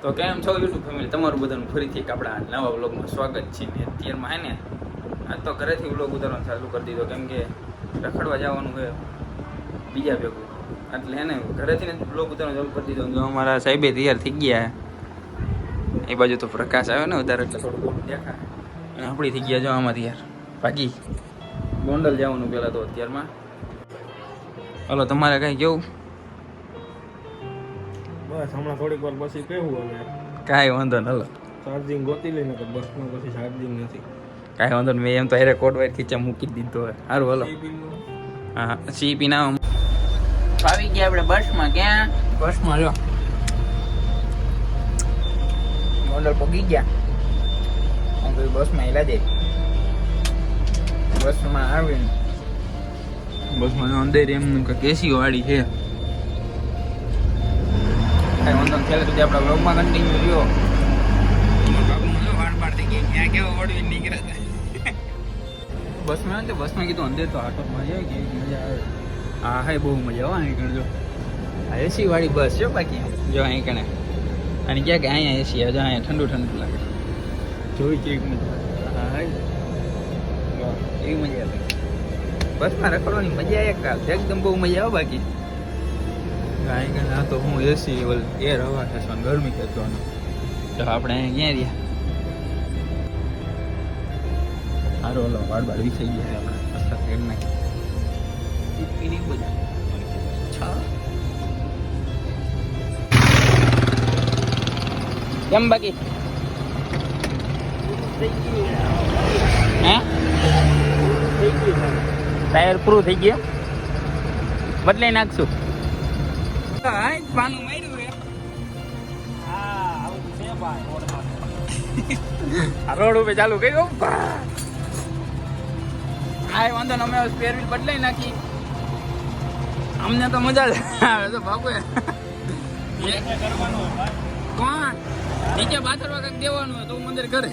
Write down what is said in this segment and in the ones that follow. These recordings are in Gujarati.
તો કેમ છો યુટ્યુબ ફેમિલી? તમારું બધાનું ફરીથી એક આપણા નવા વ્લોગમાં સ્વાગત છે ને અત્યારમાં હે ને, આ તો ઘરેથી વ્લોગ ઉતારવાનું ચાલુ કરી દીધો, કેમ કે રખડવા જવાનું હોય બીજા ભેગું. એટલે હે ને, ઘરેથી ને વ્લોગ ઉતારવાનું ચાલુ કરી દીધો. જો અમારા સાહેબે તૈયાર થઈ ગયા. એ બાજુ તો પ્રકાશ આવ્યો ને વધારે એટલે થોડું દેખાય. અને આપણી થઈ ગયા જો આમાં તૈયાર. ભાગી. ગોંડલ જવાનું પહેલાં તો અત્યારમાં. હલો, તમારે કાંઈ કેવું? બસ હમણાં થોડીક વાર પછી કેવું હવે કાંઈ વાંધો ન હલો ચાર્જિંગ ગોતી લઈને તો બસમાં પછી ચાર્જિંગ નથી. કાંઈ વાંધો નહીં મેં એમ તો અરે કોટ વાઈટ ખીચા મૂકી દીધો હોય. સારું હલો. હા સીપી ના આવી ગયા આપણે બસમાં ક્યાં? બસમાં જો ગોંડલ પગી ગયા. હું તો બસમાં હેલા દે. બસમાં આવીને. બસમાં અંદર એમ કે કેસી વાળી છે. કાંઈ વાંધો છેલ્લે સુધી આપણા વ્લોગમાં કન્ટિન્યુ રહ્યો. વાળ પાડ ગઈ ક્યાં કેવો વળવી નીકળ્યા બસમાં તો બસમાં કીધું અંદર તો આટો મજા કે મજા આવે. હા હા બહુ મજા આવે. અહીં કણ જો આ એસી વાળી બસ છે બાકી. જો અહીં કણે. અને ક્યાં કે અહીંયા એસી જો અહીંયા ઠંડુ ઠંડુ લાગે જોઈ કેવી મજા. હા હા એવી મજા આવે. બસમાં રખડવાની મજા એક એકદમ બહુ મજા આવે બાકી. અહીં કણે ના તો હું એસી ઓલ એર હવા ખેંચવાનું ગરમી ખેંચવાનું તો આપણે અહીંયા ક્યાં રહ્યા? સારો ઓલો વાળ બાળ વિખાઈ ગયા આપણે કેમ બાકી? હે? ટાયર પૂરું થઈ ગયું? બદલાઈ નાખશું. પાનું માર્યું આ રોડ ઉપર ચાલુ કર્યું. હા એ વાંધો ને અમે સ્પેર વ્હીલ બદલાઈ નાખી. અમને તો મજા જ આવે તો બાપુ કોણ? નીચે બાથરવા કંઈક દેવાનું હોય તો હું મંદિર કરે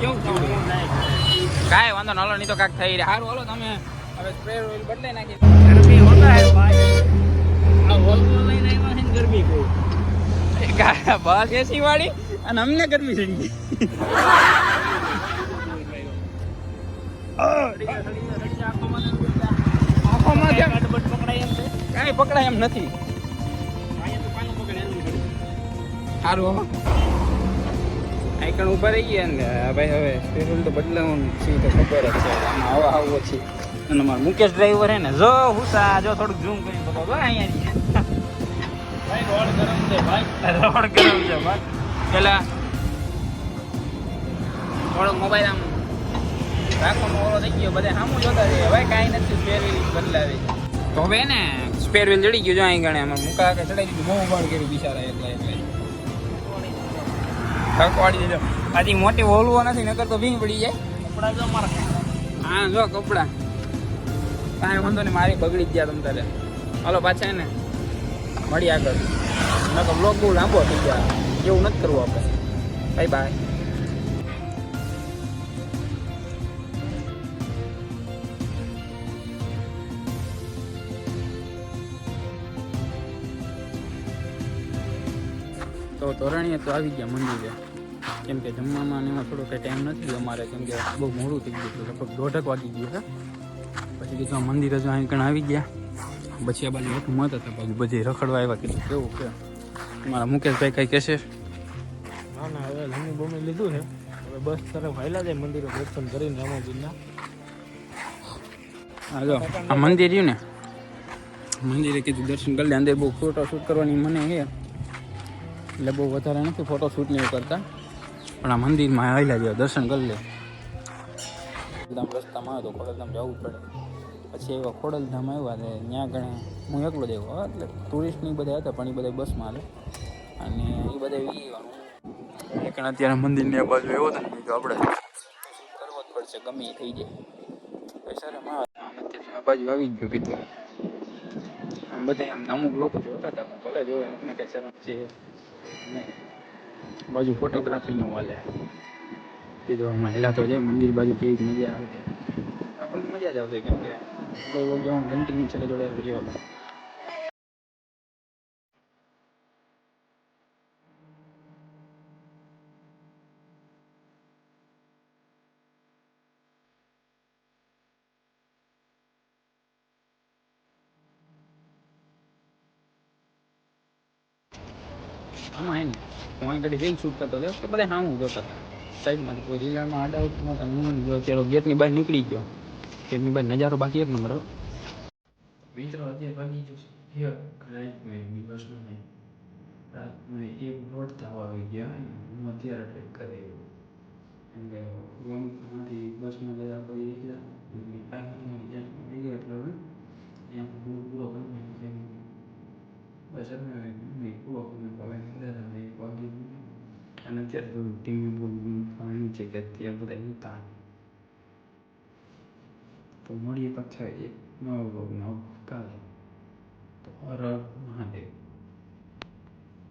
કેવું કાંઈ વાંધો ન હલો નહીં તો કાંક થઈ રહ્યા. સારું હલો તમે હવે સ્પ્રે ઓઇલ બદલાઈ નાખી. કા- બસ એસી વાળી અને અમને ગરમી આંખોમાં કાંઈ પકડાય એમ નથી. સારું હો. આઈકણ ઊભા રહી ગયા ને ભાઈ હવે સ્પેશિયલ તો બદલાવું છે તો ખબર જ છે, આમાં આવો આવો છે. અને મારો મુકેશ ડ્રાઈવર હે ને, જો હુસા, જો થોડુંક ઝૂમ કરીને બતાવો અહીંયા ભાઈ રોડ ગરમ છે, ભાઈ. રોડ ગરમ છે ભાઈ પેલા થોડોક મોબાઈલ આમ રાખો ઓલો થઈ ગયો, બધા સામું જોતા રહે. હવે કાંઈ નથી સ્પેર વ્હીલ બદલાવી તો હવે ને સ્પેર વ્હીલ જડી ગયો, જો અહીં ગણે અમારે મુકા કે ચડાઈ દીધું, બહુ ઉભાડ કર્યું બિચારા, એટલે એટલે. થકવાડી દીધો આથી મોટી હોલવો નથી નકર તો ભીંગ પડી જાય. કપડા જો મારા હા જો કપડા. કાંઈ વાંધો નહીં મારી બગડી ગયા તમ તારે. હાલો પાછા ને મળી આગળ. નકર બ્લોગ બહુ લાંબો થઈ ગયા. એવું નથી કરવું આપણે. બાય બાય તો તોરણીએ તો આવી ગયા મંદિરે. કેમ કે જમવામાં ને એમાં થોડો કંઈ ટાઈમ નથી અમારે કેમ કે બહુ મોડું થઈ ગયું હતું લગભગ દોઢક વાગી ગયું છે. પછી કીધું મંદિરે જો અહીં કણ આવી ગયા. પછી આ બાજુ એક મત હતા બાજુ બધી રખડવા આવ્યા કીધું કેવું કે મારા મુકેશભાઈ કંઈ કહેશે ના ના હવે જમી બમી લીધું છે. હવે બસ તરફ હાલ્યા જાય મંદિરે દર્શન કરીને રામાજીના. હાલો આ મંદિર રહ્યું ને? મંદિરે કીધું દર્શન કરી લે અંદર બહુ ફોટો શૂટ કરવાની મને છે એટલે બહુ વધારે નથી ફોટો શૂટ ને કરતા. પણ આ મંદિરમાં આવેલા જેવા દર્શન કરી લે. ખોડલધામ રસ્તામાં આવ્યો તો ખોડલધામ જવું પડે. પછી એવા ખોડલધામ આવ્યા ને ત્યાં ગણે. હું એકલો જ આવ્યો એટલે ટુરિસ્ટની બધા હતા, પણ એ બધા બસમાં હાલે. અને એ બધા વીવાનું કારણ અત્યારે મંદિરની બાજુ એવો હતો ને જો આપણે કરવો જ પડશે, ગમે એ થઈ જાય. પૈસા રે આ બાજુ આવી ગયું કીધું. બધા એમ અમુક લોકો જોતા હતા કોલેજ જોવે, એમને કઈ શરમ છે. નહીં. બાજુ ફોટોગ્રાફીનું વાલે. સીધો હેલા તો જાય મંદિર બાજુ કેવી મજા આવે. આપણને મજા જ આવશે કેમ કે કન્ટિન્યુ છે જોડે વીડિયો આમાં હે ને હું હતો. તો બધા સામું જોતા હતા. સાઈડમાંથી કોઈ રીલામાં હું ચાલો ગેટની બહાર નીકળી ગયો. ગેટની બહાર નજારો બાકી એક નંબર. મિત્રો, અત્યારે વાગી ગયું રાઈટ રાઈટમાં બસનો નહીં રાતમાં એક દોઢ થવા આવી ગયા. હું અત્યારે ટ્રેક કરી એમ કે બસમાં ગયા પછી નીકળ્યા પાર્કિંગમાં જ્યાં ગયો એટલે હવે ત્યાં પૂરો પૂરો કરી નાખ્યો. બસ હવે નહીં પૂરો કરી હવે અંદર આવે એક વાગી ગયું. અને અત્યારે તો ટીવી બહુ નહોતા તો મળીએ પાછા એક નવા બ્લોગમાં કાલે તો હર હર